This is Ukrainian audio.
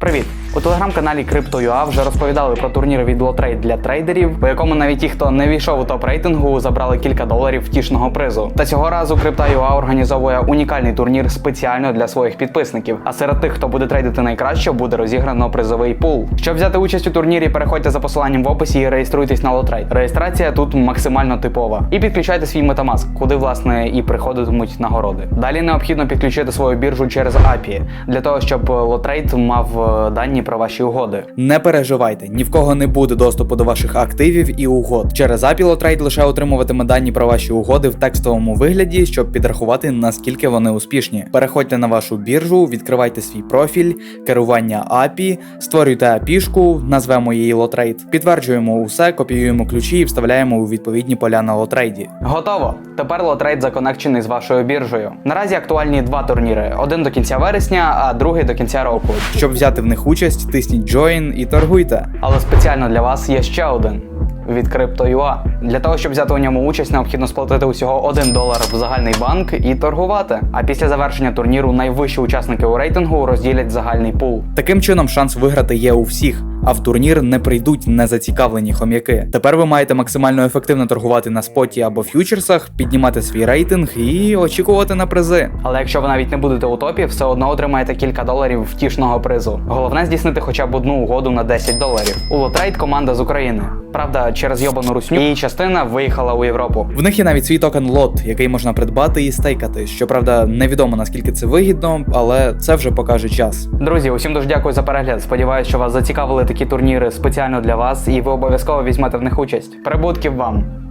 Привіт! У телеграм-каналі Crypto.ua вже розповідали про турнір від Лотрейд для трейдерів, по якому навіть ті, хто не війшов у топ рейтингу, забрали кілька доларів втішного призу. Та цього разу Crypto.ua організовує унікальний турнір спеціально для своїх підписників. А серед тих, хто буде трейдити найкраще, буде розіграно призовий пул. Щоб взяти участь у турнірі, переходьте за посиланням в описі і реєструйтесь на Лотрейд. Реєстрація тут максимально типова. І підключайте свій Metamask, куди власне і приходитимуть нагороди. Далі необхідно підключити свою біржу через API, для того, щоб Лотрейд мав е, дані про ваші угоди. Не переживайте, ні в кого не буде доступу до ваших активів і угод. Через API Лотрейд лише отримуватиме дані про ваші угоди в текстовому вигляді, щоб підрахувати наскільки вони успішні. Переходьте на вашу біржу, відкривайте свій профіль, керування API, створюйте API-шку, назвемо її Лотрейд, підтверджуємо усе, копіюємо ключі і вставляємо у відповідні поля на Лотрейді. Готово! Тепер лотрейд законекчений з вашою біржею. Наразі актуальні два турніри: один до кінця вересня, а другий до кінця року. Щоб взяти в них участь, тисніть Join і торгуйте. Але спеціально для вас є ще один. Від Crypto.ua. Для того, щоб взяти у ньому участь, необхідно сплатити усього 1 долар в загальний банк і торгувати. А після завершення турніру найвищі учасники у рейтингу розділять загальний пул. Таким чином, шанс виграти є у всіх, а в турнір не прийдуть незацікавлені хом'яки. Тепер ви маєте максимально ефективно торгувати на споті або ф'ючерсах, піднімати свій рейтинг і очікувати на призи. Але якщо ви навіть не будете у топі, все одно отримаєте кілька доларів втішного призу. Головне здійснити хоча б одну угоду на 10 доларів. У Лотрейд команда з України. Правда, через йобану русню її частина виїхала у Європу. В них є навіть свій токен лот, який можна придбати і стейкати. Щоправда, невідомо наскільки це вигідно, але це вже покаже час. Друзі, усім дуже дякую за перегляд. Сподіваюсь, що вас зацікавили такі турніри спеціально для вас, і ви обов'язково візьмете в них участь. Прибутків вам!